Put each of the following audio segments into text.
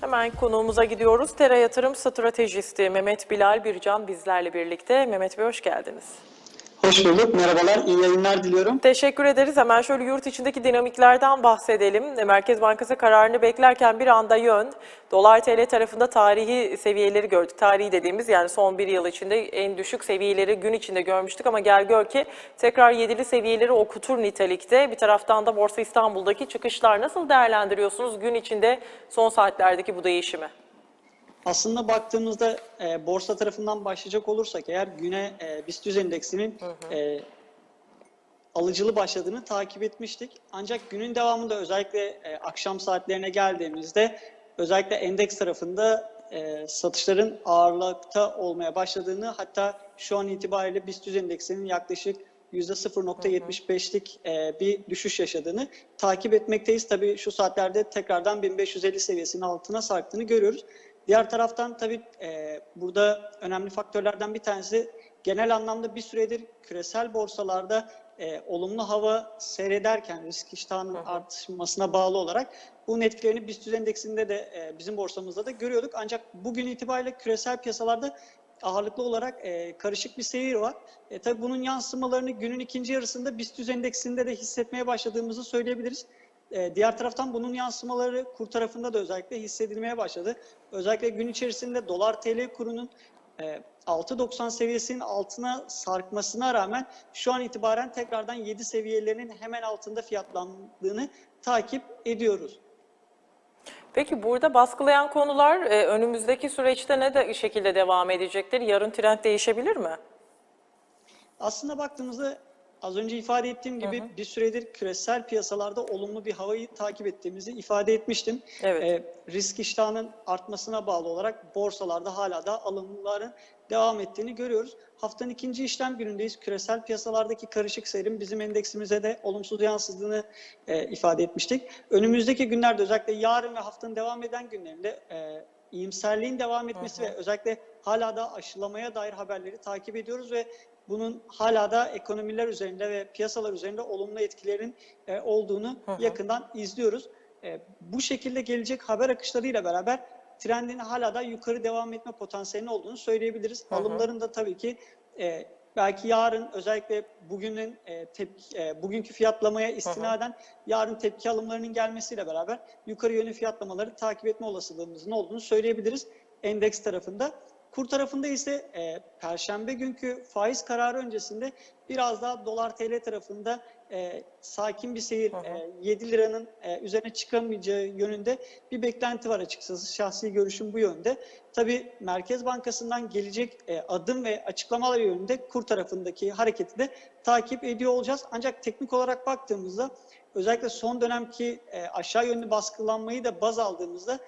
Hemen konuğumuza gidiyoruz. Tera Yatırım Stratejisti Mehmet Bilal Bircan bizlerle birlikte. Mehmet Bey hoş geldiniz. Hoş bulduk. Merhabalar. iyi yayınlar diliyorum. Teşekkür ederiz. Hemen şöyle yurt içindeki dinamiklerden bahsedelim. Merkez Bankası kararını beklerken bir anda yön, dolar TL tarafında tarihi seviyeleri gördük. Tarihi dediğimiz yani son bir yıl içinde en düşük seviyeleri gün içinde görmüştük ama gel gör ki tekrar yedili seviyeleri okutur nitelikte. Bir taraftan da Borsa İstanbul'daki çıkışlar nasıl değerlendiriyorsunuz gün içinde son saatlerdeki bu değişimi? Aslında baktığımızda e, borsa tarafından başlayacak olursak eğer güne e, BIST endeksinin e, alıcılı başladığını takip etmiştik. Ancak günün devamında özellikle e, akşam saatlerine geldiğimizde özellikle endeks tarafında e, satışların ağırlıkta olmaya başladığını hatta şu an itibariyle BIST endeksinin yaklaşık %0.75'lik e, bir düşüş yaşadığını takip etmekteyiz. Tabii şu saatlerde tekrardan 1550 seviyesinin altına sarktığını görüyoruz. Diğer taraftan tabii e, burada önemli faktörlerden bir tanesi genel anlamda bir süredir küresel borsalarda e, olumlu hava seyrederken risk iştahının artmasına bağlı olarak bunun etkilerini BIST endeksinde de e, bizim borsamızda da görüyorduk. Ancak bugün itibariyle küresel piyasalarda ağırlıklı olarak e, karışık bir seyir var. E, tabii bunun yansımalarını günün ikinci yarısında BIST endeksinde de hissetmeye başladığımızı söyleyebiliriz. E, diğer taraftan bunun yansımaları kur tarafında da özellikle hissedilmeye başladı. Özellikle gün içerisinde dolar TL kurunun e, 6.90 seviyesinin altına sarkmasına rağmen şu an itibaren tekrardan 7 seviyelerinin hemen altında fiyatlandığını takip ediyoruz. Peki burada baskılayan konular e, önümüzdeki süreçte ne de şekilde devam edecektir? Yarın trend değişebilir mi? Aslında baktığımızda az önce ifade ettiğim gibi bir süredir küresel piyasalarda olumlu bir havayı takip ettiğimizi ifade etmiştim. Evet. Ee, risk iştahının artmasına bağlı olarak borsalarda hala da alımların devam ettiğini görüyoruz. Haftanın ikinci işlem günündeyiz. Küresel piyasalardaki karışık seyrin bizim endeksimize de olumsuz yansıdığını e, ifade etmiştik. Önümüzdeki günlerde özellikle yarın ve haftanın devam eden günlerinde e, iyimserliğin devam etmesi ve özellikle hala da aşılamaya dair haberleri takip ediyoruz ve bunun hala da ekonomiler üzerinde ve piyasalar üzerinde olumlu etkilerin e, olduğunu yakından izliyoruz. E, bu şekilde gelecek haber akışlarıyla beraber trendin hala da yukarı devam etme potansiyelinin olduğunu söyleyebiliriz. Alımların da tabii ki e, belki yarın özellikle bugünün e, tepki, e, bugünkü fiyatlamaya istinaden yarın tepki alımlarının gelmesiyle beraber yukarı yönlü fiyatlamaları takip etme olasılığımızın olduğunu söyleyebiliriz endeks tarafında. Kur tarafında ise e, Perşembe günkü faiz kararı öncesinde biraz daha dolar TL tarafında e, sakin bir seyir, e, 7 liranın e, üzerine çıkamayacağı yönünde bir beklenti var açıkçası. Şahsi görüşüm bu yönde. Tabii Merkez Bankası'ndan gelecek e, adım ve açıklamalar yönünde kur tarafındaki hareketi de takip ediyor olacağız. Ancak teknik olarak baktığımızda özellikle son dönemki e, aşağı yönlü baskılanmayı da baz aldığımızda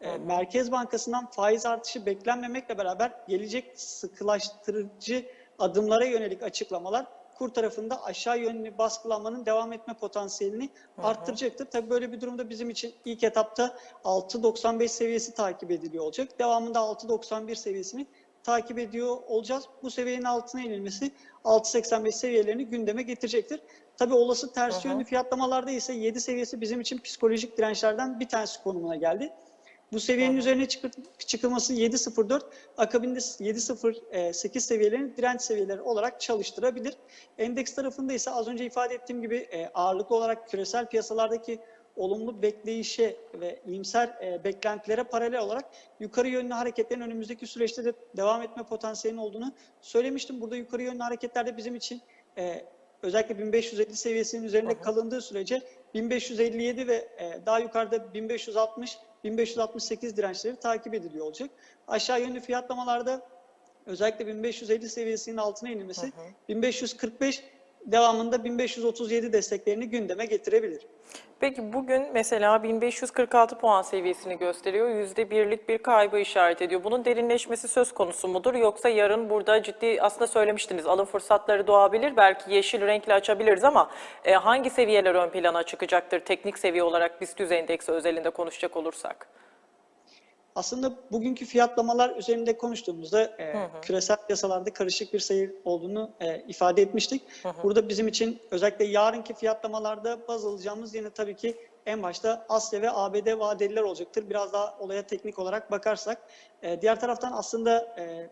e, Merkez Bankası'ndan faiz artışı beklenmemekle beraber gelecek sıkılaştırıcı adımlara yönelik açıklamalar kur tarafında aşağı yönlü baskılanmanın devam etme potansiyelini arttıracaktır. Tabii böyle bir durumda bizim için ilk etapta 6.95 seviyesi takip ediliyor olacak. Devamında 6.91 seviyesini takip ediyor olacağız. Bu seviyenin altına inilmesi 6.85 seviyelerini gündeme getirecektir. Tabii olası ters yönlü fiyatlamalarda ise 7 seviyesi bizim için psikolojik dirençlerden bir tanesi konumuna geldi. Bu seviyenin üzerine çıkı- çıkılması 7.04, akabinde 7.08 seviyelerini direnç seviyeleri olarak çalıştırabilir. Endeks tarafında ise az önce ifade ettiğim gibi e, ağırlıklı olarak küresel piyasalardaki olumlu bekleyişe ve iyimser e, beklentilere paralel olarak yukarı yönlü hareketlerin önümüzdeki süreçte de devam etme potansiyelinin olduğunu söylemiştim. Burada yukarı yönlü hareketlerde bizim için e, özellikle 1550 seviyesinin üzerinde kalındığı sürece 1557 ve e, daha yukarıda 1560 1568 dirençleri takip ediliyor olacak. Aşağı yönlü fiyatlamalarda özellikle 1550 seviyesinin altına inilmesi 1545 devamında 1537 desteklerini gündeme getirebilir. Peki bugün mesela 1546 puan seviyesini gösteriyor. %1'lik bir kaybı işaret ediyor. Bunun derinleşmesi söz konusu mudur? Yoksa yarın burada ciddi aslında söylemiştiniz alım fırsatları doğabilir. Belki yeşil renkli açabiliriz ama e, hangi seviyeler ön plana çıkacaktır? Teknik seviye olarak BIST 100 endeksi özelinde konuşacak olursak. Aslında bugünkü fiyatlamalar üzerinde konuştuğumuzda e, küresel piyasalarda karışık bir seyir olduğunu e, ifade etmiştik. Burada bizim için özellikle yarınki fiyatlamalarda baz alacağımız yine tabii ki en başta Asya ve ABD vadeliler olacaktır. Biraz daha olaya teknik olarak bakarsak. E, diğer taraftan aslında e,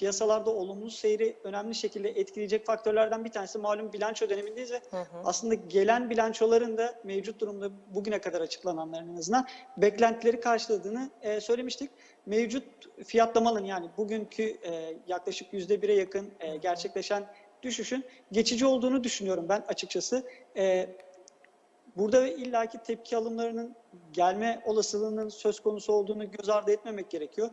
piyasalarda olumlu seyri önemli şekilde etkileyecek faktörlerden bir tanesi malum bilanço dönemindeyiz ve aslında gelen bilançoların da mevcut durumda bugüne kadar açıklananların en azından beklentileri karşıladığını e, söylemiştik. Mevcut fiyatlamaların yani bugünkü e, yaklaşık yüzde bire yakın e, gerçekleşen düşüşün geçici olduğunu düşünüyorum ben açıkçası. E, Burada illaki tepki alımlarının gelme olasılığının söz konusu olduğunu göz ardı etmemek gerekiyor.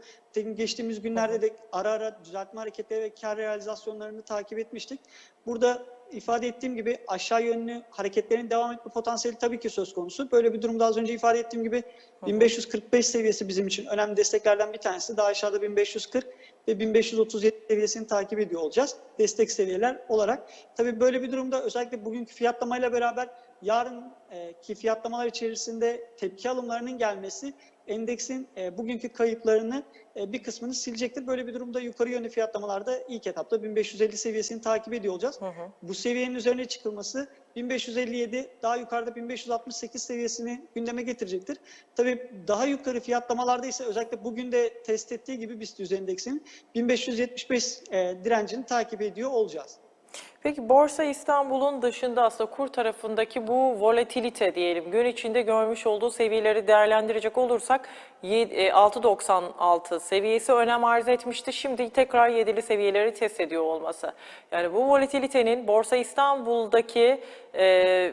Geçtiğimiz günlerde de ara ara düzeltme hareketleri ve kar realizasyonlarını takip etmiştik. Burada ifade ettiğim gibi aşağı yönlü hareketlerin devam etme potansiyeli tabii ki söz konusu. Böyle bir durumda az önce ifade ettiğim gibi 1545 seviyesi bizim için önemli desteklerden bir tanesi. Daha aşağıda 1540 ve 1537 seviyesini takip ediyor olacağız. Destek seviyeler olarak. Tabii böyle bir durumda özellikle bugünkü fiyatlamayla beraber yarınki fiyatlamalar içerisinde tepki alımlarının gelmesi endeksin e, bugünkü kayıplarını e, bir kısmını silecektir. Böyle bir durumda yukarı yönlü fiyatlamalarda ilk etapta 1550 seviyesini takip ediyor olacağız. Bu seviyenin üzerine çıkılması 1557 daha yukarıda 1568 seviyesini gündeme getirecektir. Tabii daha yukarı fiyatlamalarda ise özellikle bugün de test ettiği gibi BIST 100 endeksinin 1575 e, direncini takip ediyor olacağız. Peki Borsa İstanbul'un dışında aslında kur tarafındaki bu volatilite diyelim gün içinde görmüş olduğu seviyeleri değerlendirecek olursak ye- e, 6.96 seviyesi önem arz etmişti. Şimdi tekrar 7'li seviyeleri test ediyor olması. Yani bu volatilitenin Borsa İstanbul'daki e,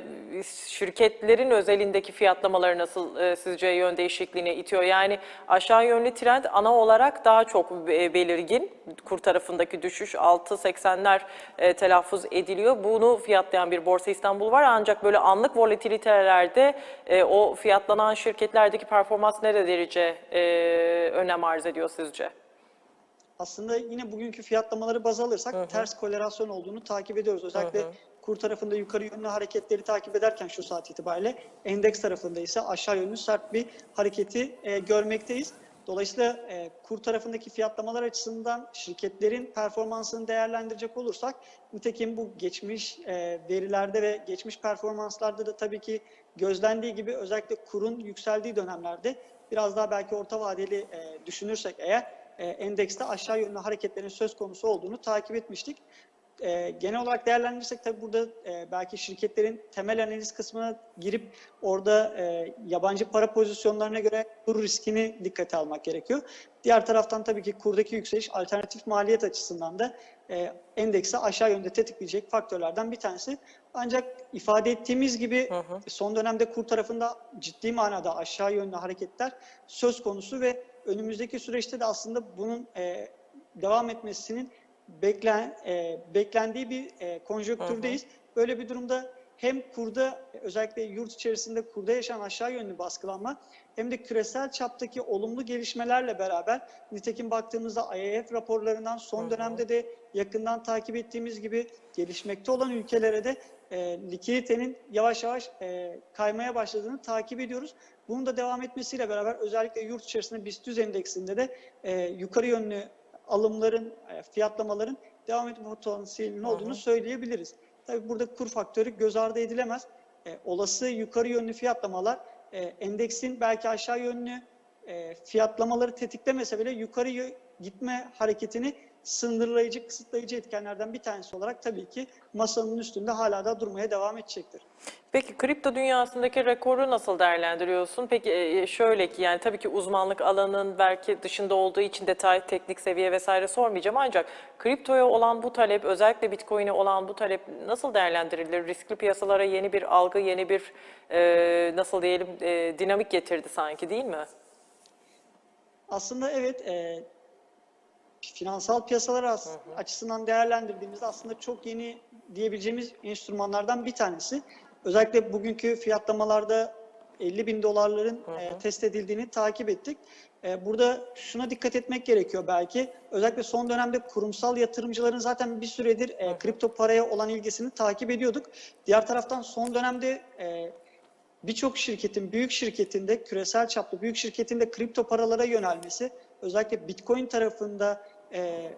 şirketlerin özelindeki fiyatlamaları nasıl e, sizce yön değişikliğine itiyor? Yani aşağı yönlü trend ana olarak daha çok be- belirgin. Kur tarafındaki düşüş 6.80'ler e, telaffuz ediliyor. Bunu fiyatlayan bir Borsa İstanbul var ancak böyle anlık volatilitelerde e, o fiyatlanan şirketlerdeki performans ne derece e, önem arz ediyor sizce? Aslında yine bugünkü fiyatlamaları baz alırsak ters korelasyon olduğunu takip ediyoruz. Özellikle kur tarafında yukarı yönlü hareketleri takip ederken şu saat itibariyle endeks tarafında ise aşağı yönlü sert bir hareketi e, görmekteyiz. Dolayısıyla e, kur tarafındaki fiyatlamalar açısından şirketlerin performansını değerlendirecek olursak nitekim bu geçmiş e, verilerde ve geçmiş performanslarda da tabii ki gözlendiği gibi özellikle kurun yükseldiği dönemlerde biraz daha belki orta vadeli e, düşünürsek eğer e, endekste aşağı yönlü hareketlerin söz konusu olduğunu takip etmiştik. E, genel olarak değerlendirirsek tabii burada e, belki şirketlerin temel analiz kısmına girip orada e, yabancı para pozisyonlarına göre kur riskini dikkate almak gerekiyor. Diğer taraftan tabii ki kurdaki yükseliş alternatif maliyet açısından da e, endeksi aşağı yönde tetikleyecek faktörlerden bir tanesi. Ancak ifade ettiğimiz gibi son dönemde kur tarafında ciddi manada aşağı yönlü hareketler söz konusu ve önümüzdeki süreçte de aslında bunun e, devam etmesinin beklen, e, beklendiği bir e, konjonktürdeyiz. Böyle bir durumda hem kurda özellikle yurt içerisinde kurda yaşanan aşağı yönlü baskılanma hem de küresel çaptaki olumlu gelişmelerle beraber nitekim baktığımızda IMF raporlarından son dönemde de yakından takip ettiğimiz gibi gelişmekte olan ülkelere de e, likiditenin yavaş yavaş e, kaymaya başladığını takip ediyoruz. Bunun da devam etmesiyle beraber özellikle yurt içerisinde BIST 100 endeksinde de e, yukarı yönlü alımların, e, fiyatlamaların devam etme potansiyelinin olduğunu söyleyebiliriz. Tabii burada kur faktörü göz ardı edilemez. E, olası yukarı yönlü fiyatlamalar e, endeksin belki aşağı yönlü e, fiyatlamaları tetiklemese bile yukarı gitme hareketini sınırlayıcı, kısıtlayıcı etkenlerden bir tanesi olarak tabii ki masanın üstünde hala da durmaya devam edecektir. Peki kripto dünyasındaki rekoru nasıl değerlendiriyorsun? Peki e, şöyle ki yani tabii ki uzmanlık alanın belki dışında olduğu için detay, teknik seviye vesaire sormayacağım ancak kriptoya olan bu talep, özellikle Bitcoin'e olan bu talep nasıl değerlendirilir? Riskli piyasalara yeni bir algı, yeni bir e, nasıl diyelim e, dinamik getirdi sanki değil mi? Aslında evet, e, finansal piyasalar as- açısından değerlendirdiğimizde aslında çok yeni diyebileceğimiz enstrümanlardan bir tanesi. Özellikle bugünkü fiyatlamalarda 50 bin dolarların e, test edildiğini takip ettik. E, burada şuna dikkat etmek gerekiyor belki. Özellikle son dönemde kurumsal yatırımcıların zaten bir süredir e, kripto paraya olan ilgisini takip ediyorduk. Diğer taraftan son dönemde e, birçok şirketin, büyük şirketinde, küresel çaplı büyük şirketinde kripto paralara yönelmesi, özellikle Bitcoin tarafında e,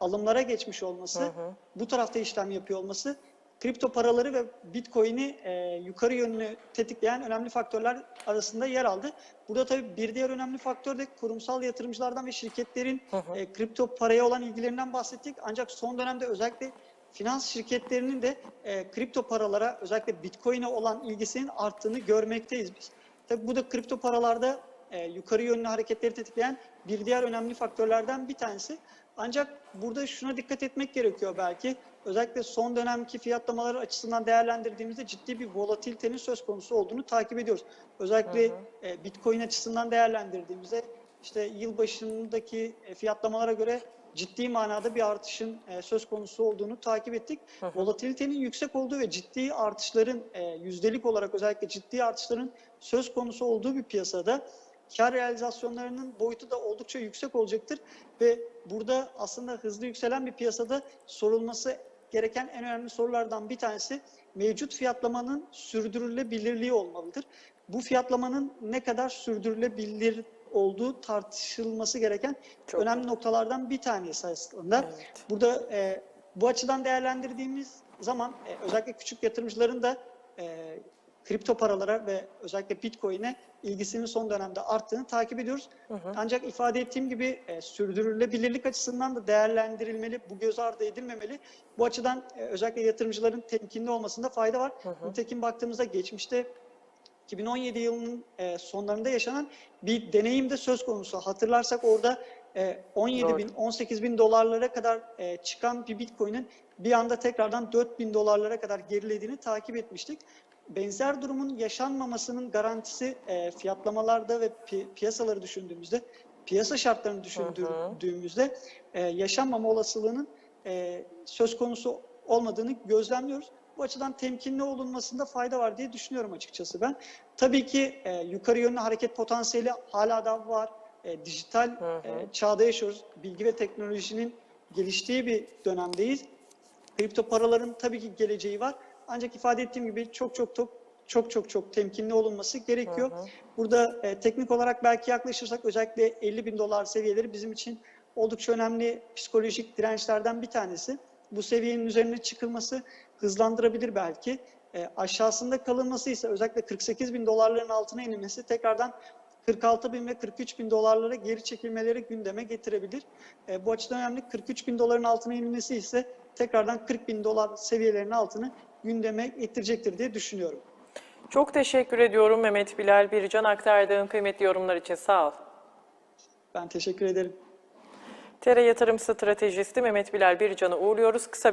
alımlara geçmiş olması, bu tarafta işlem yapıyor olması kripto paraları ve Bitcoin'i e, yukarı yönlü tetikleyen önemli faktörler arasında yer aldı. Burada tabii bir diğer önemli faktör de kurumsal yatırımcılardan ve şirketlerin e, kripto paraya olan ilgilerinden bahsettik. Ancak son dönemde özellikle finans şirketlerinin de e, kripto paralara özellikle Bitcoin'e olan ilgisinin arttığını görmekteyiz biz. Tabii bu da kripto paralarda e, yukarı yönlü hareketleri tetikleyen bir diğer önemli faktörlerden bir tanesi. Ancak burada şuna dikkat etmek gerekiyor belki. Özellikle son dönemki fiyatlamalar açısından değerlendirdiğimizde ciddi bir volatilitenin söz konusu olduğunu takip ediyoruz. Özellikle e, Bitcoin açısından değerlendirdiğimizde işte yılbaşındaki e, fiyatlamalara göre ciddi manada bir artışın e, söz konusu olduğunu takip ettik. Volatilitenin yüksek olduğu ve ciddi artışların e, yüzdelik olarak özellikle ciddi artışların söz konusu olduğu bir piyasada kar realizasyonlarının boyutu da oldukça yüksek olacaktır ve burada aslında hızlı yükselen bir piyasada sorulması gereken en önemli sorulardan bir tanesi mevcut fiyatlamanın sürdürülebilirliği olmalıdır. Bu fiyatlamanın ne kadar sürdürülebilir olduğu tartışılması gereken Çok önemli noktalardan bir tanesi aslında. Evet. Burada e, bu açıdan değerlendirdiğimiz zaman e, özellikle küçük yatırımcıların da e, kripto paralara ve özellikle Bitcoin'e ilgisinin son dönemde arttığını takip ediyoruz. Ancak ifade ettiğim gibi e, sürdürülebilirlik açısından da değerlendirilmeli, bu göz ardı edilmemeli. Bu açıdan e, özellikle yatırımcıların temkinli olmasında fayda var. Nitekim baktığımızda geçmişte 2017 yılının e, sonlarında yaşanan bir deneyim de söz konusu. Hatırlarsak orada e, 17 Doğru. bin, 18 bin dolarlara kadar e, çıkan bir Bitcoin'in bir anda tekrardan 4 bin dolarlara kadar gerilediğini takip etmiştik. Benzer durumun yaşanmamasının garantisi e, fiyatlamalarda ve pi- piyasaları düşündüğümüzde, piyasa şartlarını düşündüğümüzde e, yaşanmama olasılığının e, söz konusu olmadığını gözlemliyoruz. Bu açıdan temkinli olunmasında fayda var diye düşünüyorum açıkçası ben. Tabii ki e, yukarı yönlü hareket potansiyeli hala da var. E, dijital e, çağda yaşıyoruz. Bilgi ve teknolojinin geliştiği bir dönemdeyiz. Kripto paraların tabii ki geleceği var. Ancak ifade ettiğim gibi çok çok çok çok çok çok temkinli olunması gerekiyor. Burada e, teknik olarak belki yaklaşırsak özellikle 50 bin dolar seviyeleri bizim için oldukça önemli psikolojik dirençlerden bir tanesi. Bu seviyenin üzerine çıkılması hızlandırabilir belki. E, aşağısında kalınması ise özellikle 48 bin dolarların altına inilmesi tekrardan 46 bin ve 43 bin dolarlara geri çekilmeleri gündeme getirebilir. E, bu açıdan önemli. 43 bin doların altına inilmesi ise tekrardan 40 bin dolar seviyelerinin altını gündeme getirecektir diye düşünüyorum. Çok teşekkür ediyorum Mehmet Bilal Bircan aktardığın kıymetli yorumlar için sağ ol. Ben teşekkür ederim. TR Yatırım Stratejisti Mehmet Bilal Bircan'ı uğurluyoruz. Kısa